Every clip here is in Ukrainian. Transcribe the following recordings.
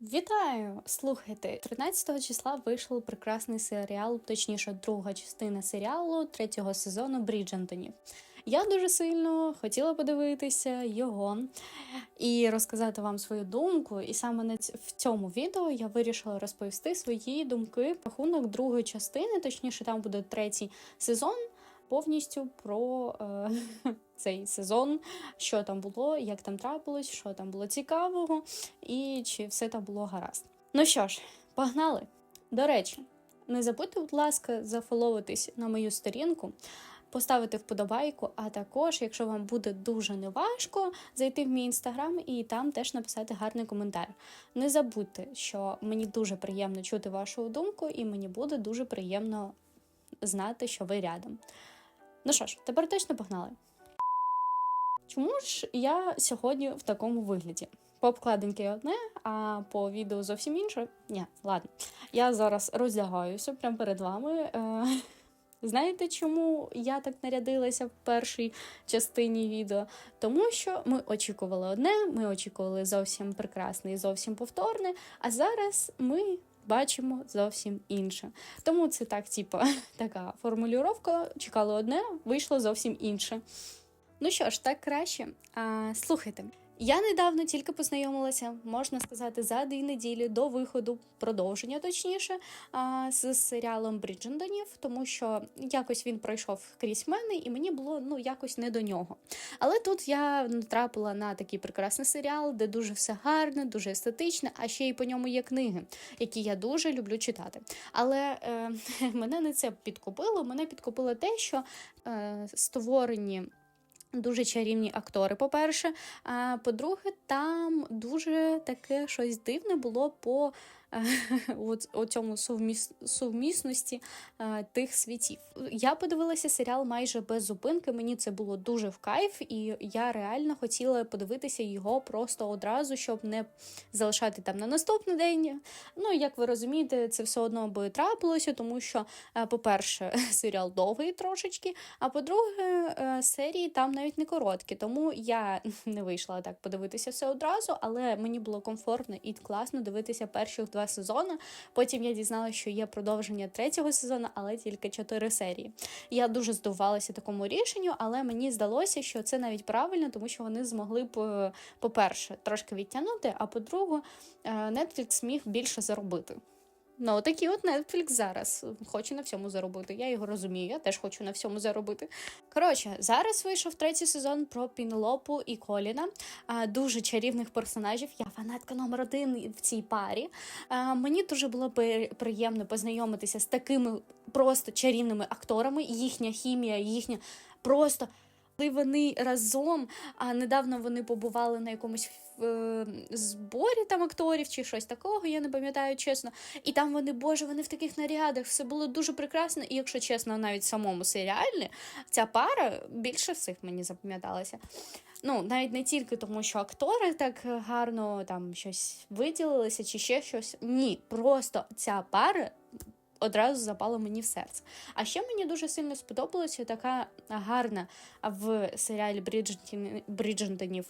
Вітаю! Слухайте, 13 числа вийшов прекрасний серіал, точніше, друга частина серіалу третього сезону Бріджентонів. Я дуже сильно хотіла подивитися його і розказати вам свою думку. І саме в цьому відео я вирішила розповісти свої думки рахунок другої частини, точніше, там буде третій сезон. Повністю про е, цей сезон, що там було, як там трапилось, що там було цікавого, і чи все там було гаразд. Ну що ж, погнали! До речі, не забудьте, будь ласка, зафоловитись на мою сторінку, поставити вподобайку, а також, якщо вам буде дуже неважко, зайти в мій інстаграм і там теж написати гарний коментар. Не забудьте, що мені дуже приємно чути вашу думку, і мені буде дуже приємно знати, що ви рядом. Ну що ж, тепер точно погнали. Чому ж я сьогодні в такому вигляді? По обкладинки одне, а по відео зовсім інше? Ні, ладно. Я зараз роздягаюся прямо перед вами. Е, Знаєте, чому я так нарядилася в першій частині відео? Тому що ми очікували одне, ми очікували зовсім прекрасне і зовсім повторне, а зараз ми бачимо зовсім інше. Тому це так, типу, така формулювання. Чекали одне, вийшло зовсім інше. Ну що ж, так краще. А, слухайте. Я недавно тільки познайомилася, можна сказати, за дві неділі до виходу продовження, точніше, а, з серіалом Бріджендонів, тому що якось він пройшов крізь мене, і мені було ну якось не до нього. Але тут я натрапила на такий прекрасний серіал, де дуже все гарне, дуже естетичне, а ще й по ньому є книги, які я дуже люблю читати. Але е, мене не це підкупило. Мене підкупило те, що е, створені. Дуже чарівні актори, по-перше. А по-друге, там дуже таке щось дивне було по о цьому совміс, совмісності е, тих світів. Я подивилася серіал майже без зупинки. Мені це було дуже в кайф, і я реально хотіла подивитися його просто одразу, щоб не залишати там на наступний день. Ну, як ви розумієте, це все одно би трапилося, тому що, е, по-перше, серіал довгий трошечки, а по-друге, е, серії там навіть не короткі. Тому я не вийшла так подивитися все одразу, але мені було комфортно і класно дивитися перших два сезони. Потім я дізналася, що є продовження третього сезону, але тільки чотири серії. Я дуже здивувалася такому рішенню, але мені здалося, що це навіть правильно, тому що вони змогли б, е, по-перше, трошки відтягнути, а по-друге, е, Netflix міг більше заробити. Ну, такий от Netflix зараз хоче на всьому заробити. Я його розумію, я теж хочу на всьому заробити. Коротше, зараз вийшов третій сезон про Пінелопу і Коліна. Дуже чарівних персонажів. Я фанатка номер один в цій парі. Мені дуже було приємно познайомитися з такими просто чарівними акторами. Їхня хімія, їхня просто. Коли вони разом, а недавно вони побували на якомусь е, зборі там акторів чи щось такого, я не пам'ятаю чесно. І там вони, боже, вони в таких нарядах, все було дуже прекрасно. І якщо чесно, навіть в самому серіалі ця пара більше всіх мені запам'яталася. Ну, навіть не тільки тому, що актори так гарно там щось виділилися чи ще щось. Ні, просто ця пара одразу запало мені в серце. А ще мені дуже сильно сподобалася така гарна в серіалі Бріджентонів.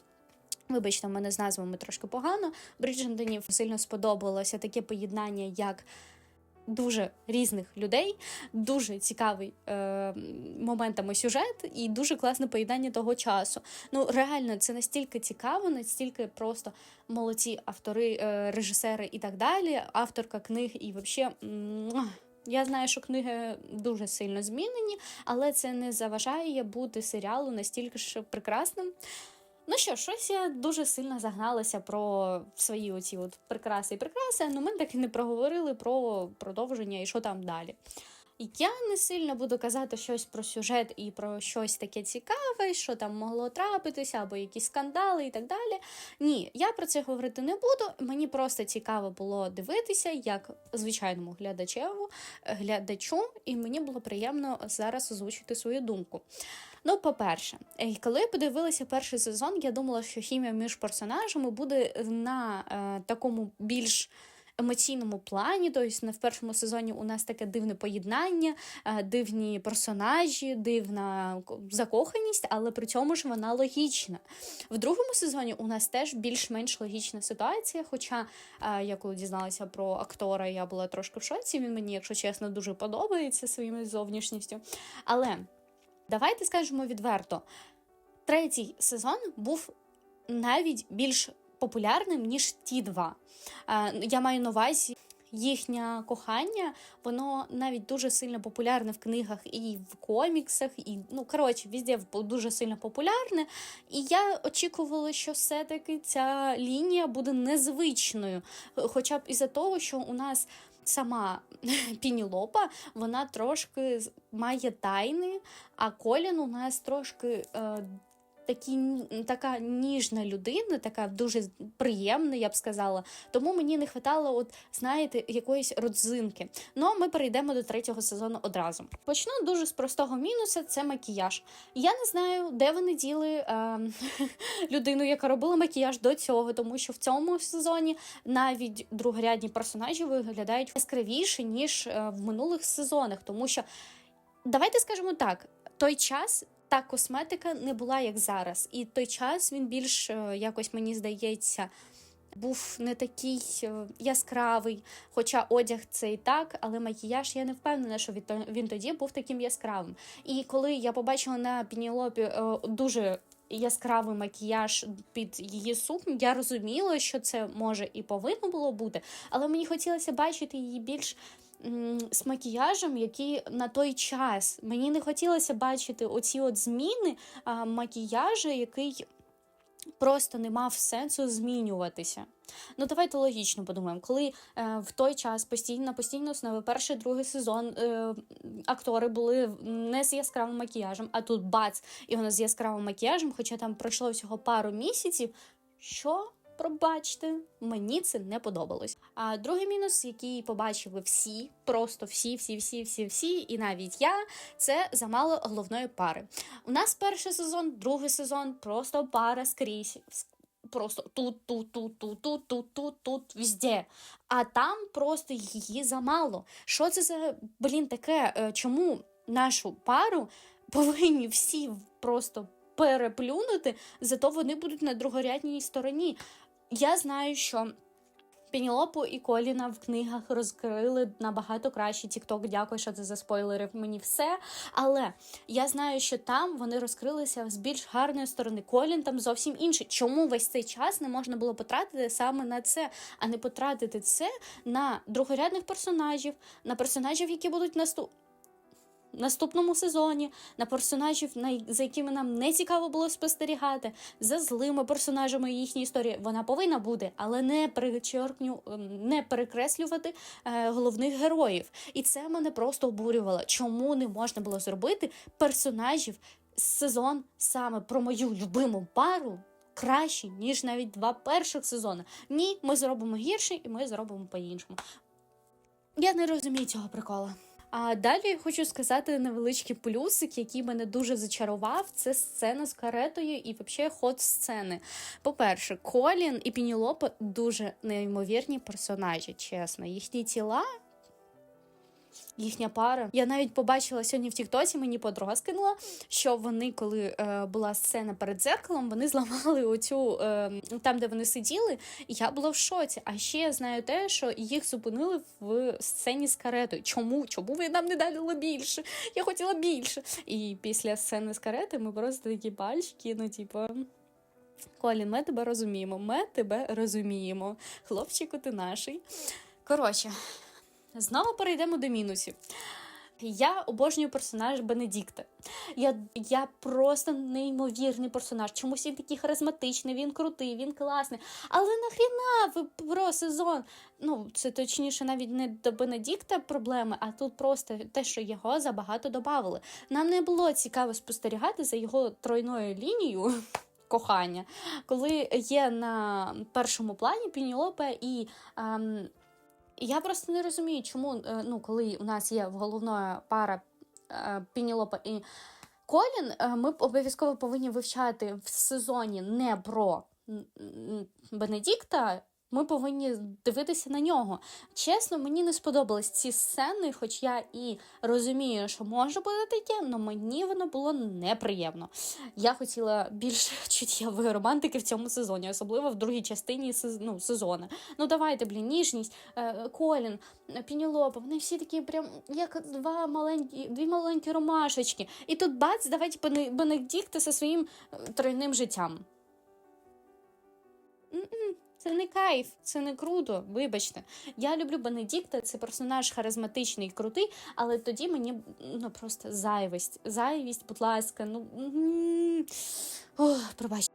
Вибачте, в мене з назвами трошки погано. Бріджентонів сильно сподобалося таке поєднання, як дуже різних людей, дуже цікавий е, моментами сюжет і дуже класне поєднання того часу. Ну, реально, це настільки цікаво, настільки просто молодці автори, е, режисери і так далі, авторка книг і взагалі. Я знаю, що книги дуже сильно змінені, але це не заважає бути серіалу настільки ж прекрасним. Ну що, щось я дуже сильно загналася про свої оці от прикраси і прикраси, але ми так і не проговорили про продовження і що там далі. Я не сильно буду казати щось про сюжет і про щось таке цікаве, що там могло трапитися, або якісь скандали і так далі. Ні, я про це говорити не буду. Мені просто цікаво було дивитися, як звичайному глядачеву, глядачу, і мені було приємно зараз озвучити свою думку. Ну, по-перше, е, коли я подивилася перший сезон, я думала, що хімія між персонажами буде на е, такому більш емоційному плані. Тобто на в першому сезоні у нас таке дивне поєднання, е, дивні персонажі, дивна закоханість, але при цьому ж вона логічна. В другому сезоні у нас теж більш-менш логічна ситуація. Хоча е, я коли дізналася про актора, я була трошки в шоці. Він мені, якщо чесно, дуже подобається своєю зовнішністю. Але давайте скажемо відверто: третій сезон був навіть більш популярним, ніж ті два. Е, Я маю на увазі. Їхнє кохання, воно навіть дуже сильно популярне в книгах і в коміксах, і ну коротше, везде в- дуже сильно популярне. І я очікувала, що все-таки ця лінія буде незвичною. Хоча б із-за того, що у нас сама Пінілопа, вона трошки має тайни, а Колін у нас трошки. Е, Такі, така ніжна людина, така дуже приємна, я б сказала. Тому мені не вистачало, от, знаєте, якоїсь родзинки. Ну, ми перейдемо до третього сезону одразу. Почну дуже з простого мінуса: це макіяж. Я не знаю, де вони діли е, людину, яка робила макіяж до цього, тому що в цьому сезоні навіть другорядні персонажі виглядають яскравіше, ніж е, в минулих сезонах. Тому що давайте скажемо так: той час. Та косметика не була як зараз, і той час він більш е, якось мені здається був не такий е, яскравий. Хоча одяг це і так, але макіяж я не впевнена, що він тоді був таким яскравим. І коли я побачила на Пінілопі е, дуже яскравий макіяж під її сукню, я розуміла, що це може і повинно було бути, але мені хотілося бачити її більш. З макіяжем, який на той час мені не хотілося бачити оці от зміни а, макіяжу, який просто не мав сенсу змінюватися. Ну, давайте логічно подумаємо, коли е, в той час постійно постійно основі перший другий сезон е, актори були не з яскравим макіяжем, а тут бац, і вона з яскравим макіяжем, хоча там пройшло всього пару місяців. Що? Пробачте, мені це не подобалось. А другий мінус, який побачили всі, просто всі, всі, всі, всі, всі, і навіть я, це замало головної пари. У нас перший сезон, другий сезон, просто пара скрізь. Просто тут, тут, тут, тут, тут, тут, тут, тут, везде. А там просто її замало. Що це за блін таке? Е, Чому нашу пару повинні всі просто переплюнути, зато вони будуть на другорядній стороні. Я знаю, що Пенілопу і Коліна в книгах розкрили набагато краще. Тікток, дякую, що ти заспойлерив мені все. Але я знаю, що там вони розкрилися з більш гарної сторони. Колін там зовсім інший. Чому весь цей час не можна було потратити саме на це, а не потратити це на другорядних персонажів, на персонажів, які будуть наступ наступному сезоні, на персонажів, за якими нам не цікаво було спостерігати, за злими персонажами їхньої історії. Вона повинна бути, але не перечеркню, ем, не перекреслювати е, головних героїв. І це мене просто обурювало. Чому не можна було зробити персонажів сезон саме про мою любиму пару? Краще, ніж навіть два перших сезони. Ні, ми зробимо гірше і ми зробимо по-іншому. Я не розумію цього прикола. А далі хочу сказати невеличкий плюсик, який мене дуже зачарував. Це сцена з каретою і взагалі ход сцени. По-перше, Колін і Пінілопа дуже неймовірні персонажі, чесно. Їхні тіла. Їхня пара. Я навіть побачила сьогодні в Тіктоці, мені подруга скинула, що вони, коли е, була сцена перед дзеркалом, вони зламали оцю е, там, де вони сиділи, і я була в шоці. А ще я знаю те, що їх зупинили в сцені з каретою. Чому? Чому ви нам не дали більше? Я хотіла більше. І після сцени з карети ми просто такі пальчики, ну, типу. Колін, ми тебе розуміємо, ми тебе розуміємо. Хлопчику, ти наший. Коротше, знову перейдемо до мінусів. Я обожнюю персонаж Бенедікта. Я, я просто неймовірний персонаж. Чомусь він такий харизматичний, він крутий, він класний. Але нахріна ви про сезон? Ну, це точніше, навіть не до Бенедікта проблеми, а тут просто те, що його забагато додавали. Нам не було цікаво спостерігати за його тройною лінією. Кохання, коли є на першому плані Пінілопе і ем, я просто не розумію, чому, е, ну, коли у нас є головна пара е, Пінілопа і Колін, е, ми обов'язково повинні вивчати в сезоні не про Бенедікта Ми повинні дивитися на нього. Чесно, мені не сподобались ці сцени, хоч я і розумію, що може бути таке, але мені воно було неприємно. Я хотіла більше чуттєвої романтики в цьому сезоні, особливо в другій частині ну, сезону. Ну давайте, блін, ніжність, е, Колін, Пінілопа, вони всі такі, прям як два маленькі, дві маленькі ромашечки. І тут бац, давайте Бенедикта зі своїм тройним життям. Це не кайф, це не круто. Вибачте. Я люблю Бенедікта, це персонаж харизматичний і крутий, але тоді мені ну просто зайвість. Зайвість, будь ласка, ну пробачте.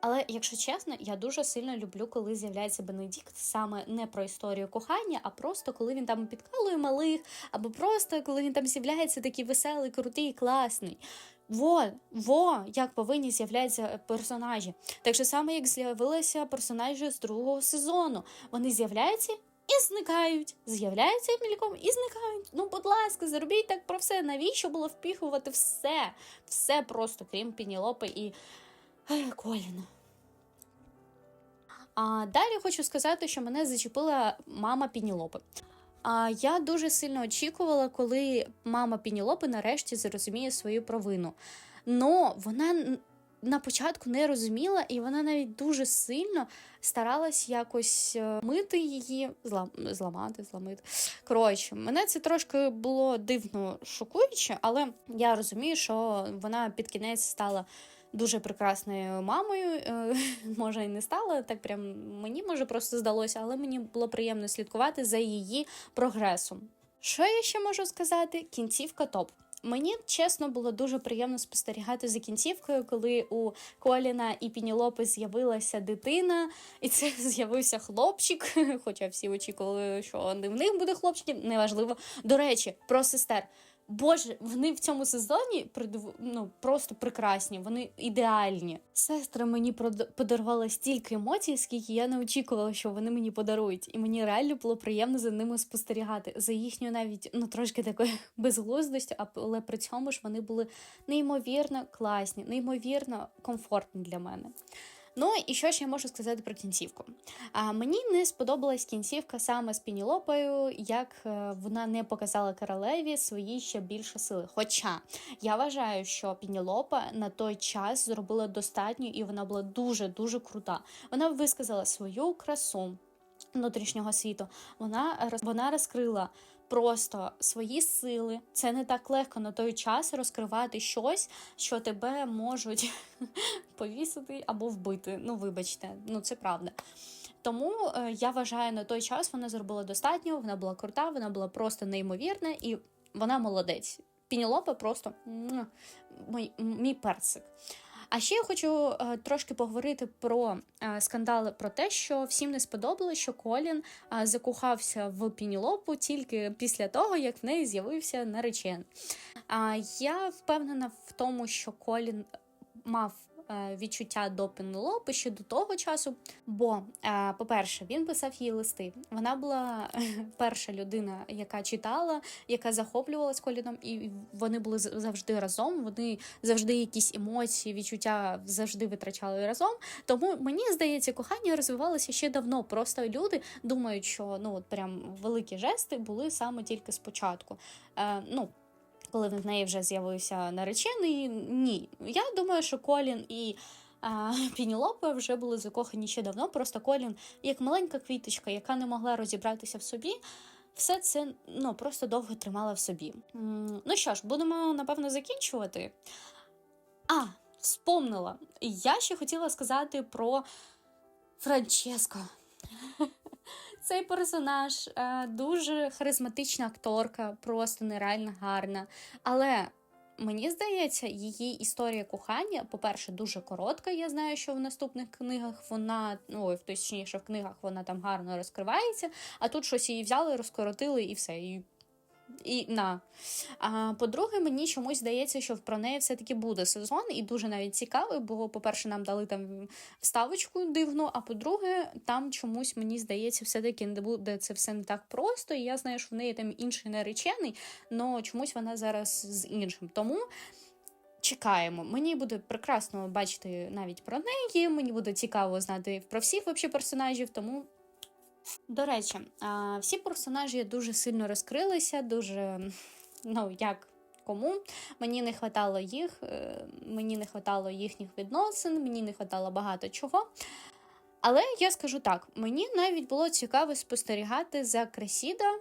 Але, якщо чесно, я дуже сильно люблю, коли з'являється Бенедикт саме не про історію кохання, а просто коли він там підкалує малих, або просто коли він там з'являється такий веселий, крутий, класний. Во, во, як повинні з'являтися персонажі. Так же саме, як з'явилися персонажі з другого сезону. Вони з'являються і зникають. З'являються мільком і зникають. Ну, будь ласка, зробіть так про все. Навіщо було впіхувати все? Все просто, крім Пінілопи і Коліна. А далі хочу сказати, що мене зачепила мама Пінілопи. А я дуже сильно очікувала, коли мама Пінілопи нарешті зрозуміє свою провину. Но вона на початку не розуміла, і вона навіть дуже сильно старалась якось е, мити її, злам, зламати, зламити. Коротше, мене це трошки було дивно шокуюче, але я розумію, що вона під кінець стала дуже прекрасною мамою. Е, може, і не стала так прям мені може просто здалося, але мені було приємно слідкувати за її прогресом. Що я ще можу сказати? Кінцівка топ. Мені чесно було дуже приємно спостерігати за кінцівкою, коли у Коліна і Пінілопи з'явилася дитина, і це з'явився хлопчик. Хоча всі очікували, що не в них буде хлопчик, неважливо. До речі, про сестер. Боже, вони в цьому сезоні ну, просто прекрасні, вони ідеальні. Сестра мені подарувала стільки емоцій, скільки я не очікувала, що вони мені подарують. І мені реально було приємно за ними спостерігати. За їхню навіть ну трошки такою безглуздостю, але при цьому ж вони були неймовірно класні, неймовірно комфортні для мене. Ну і що ж я можу сказати про кінцівку? А мені не сподобалась кінцівка саме з Пінілопою, як е, вона не показала королеві свої ще більше сили. Хоча я вважаю, що Пінілопа на той час зробила достатньо і вона була дуже дуже крута. Вона висказала свою красу внутрішнього світу. Вона вона розкрила просто свої сили. Це не так легко на той час розкривати щось, що тебе можуть повісити або вбити. Ну, вибачте, ну це правда. Тому е, я вважаю, на той час вона зробила достатньо, вона була крута, вона була просто неймовірна і вона молодець. Пінілопа просто мій, мій персик. А ще я хочу е, трошки поговорити про е, скандали про те, що всім не сподобалося, що Колін е, закохався в Пінілопу тільки після того, як в неї з'явився наречен. Я впевнена в тому, що Колін мав відчуття до Пенелопи ще до того часу. Бо, е, по-перше, він писав їй листи. Вона була перша людина, яка читала, яка захоплювалась коліном, і вони були завжди разом. Вони завжди якісь емоції, відчуття завжди витрачали разом. Тому мені здається, кохання розвивалося ще давно. Просто люди думають, що ну от прям великі жести були саме тільки спочатку. Е, ну, коли в неї вже з'явився наречений. Ні. Я думаю, що Колін і а, Пінілопа вже були закохані ще давно. Просто Колін, як маленька квіточка, яка не могла розібратися в собі. Все це ну, просто довго тримала в собі. Ну що ж, будемо напевно закінчувати. А, вспомнила. Я ще хотіла сказати про Франческо. Цей персонаж е, дуже харизматична акторка, просто нереально гарна. Але мені здається, її історія кохання, по-перше, дуже коротка. Я знаю, що в наступних книгах вона, ну точніше, в книгах вона там гарно розкривається, а тут щось її взяли, розкоротили і все. І і на. А по-друге, мені чомусь здається, що про неї все-таки буде сезон, і дуже навіть цікавий, бо, по-перше, нам дали там вставочку дивну, а по-друге, там чомусь мені здається, все-таки не буде це все не так просто. І я знаю, що в неї там інший наречений, але чомусь вона зараз з іншим. Тому. чекаємо. Мені буде прекрасно бачити навіть про неї. Мені буде цікаво знати про всіх вообще персонажів. Тому до речі, всі персонажі дуже сильно розкрилися, дуже ну як. Кому мені не хватало їх, е, мені не хватало їхніх відносин, мені не хватало багато чого. Але я скажу так: мені навіть було цікаво спостерігати за Кресіда,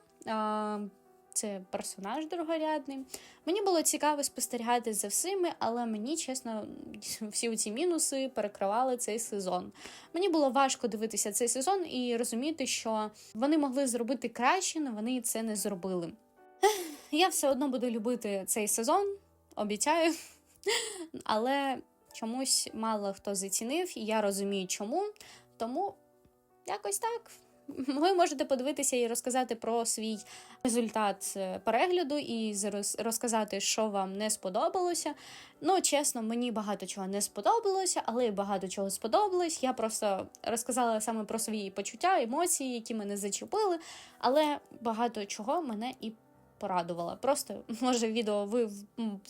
це персонаж другорядний. Мені було цікаво спостерігати за всіми, але мені, чесно, всі ці мінуси перекривали цей сезон. Мені було важко дивитися цей сезон і розуміти, що вони могли зробити краще, але вони це не зробили. Я все одно буду любити цей сезон, обіцяю. Але чомусь мало хто зацінив, і я розумію, чому. Тому якось так. Ви можете подивитися і розказати про свій результат перегляду і розказати, що вам не сподобалося. Ну, чесно, мені багато чого не сподобалося, але багато чого сподобалось. Я просто розказала саме про свої почуття, емоції, які мене зачепили, але багато чого мене і порадувала. Просто може відео ви,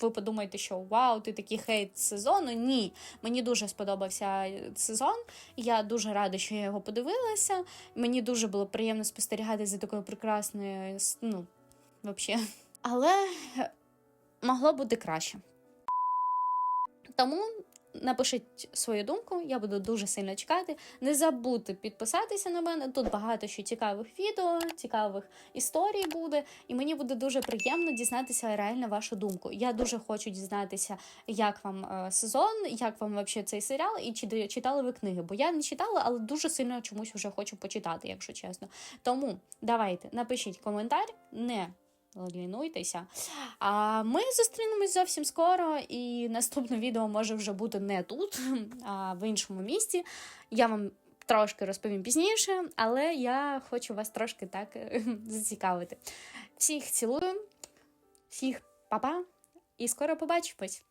ви подумаєте, що вау, ти такий хейт сезону. Ні, мені дуже сподобався сезон. Я дуже рада, що я його подивилася. Мені дуже було приємно спостерігати за такою прекрасною, ну, взагалі. Але могло бути краще. Тому напишіть свою думку, я буду дуже сильно чекати. Не забудьте підписатися на мене. Тут багато ще цікавих відео, цікавих історій буде, і мені буде дуже приємно дізнатися реально вашу думку. Я дуже хочу дізнатися, як вам е, сезон, як вам взагалі цей серіал, і чи читали ви книги. Бо я не читала, але дуже сильно чомусь вже хочу почитати, якщо чесно. Тому давайте напишіть коментар. не лінуйтеся. А ми зустрінемось зовсім скоро, і наступне відео може вже бути не тут, а в іншому місці. Я вам трошки розповім пізніше, але я хочу вас трошки так зацікавити. Всіх цілую, всіх па-па, і скоро побачимось!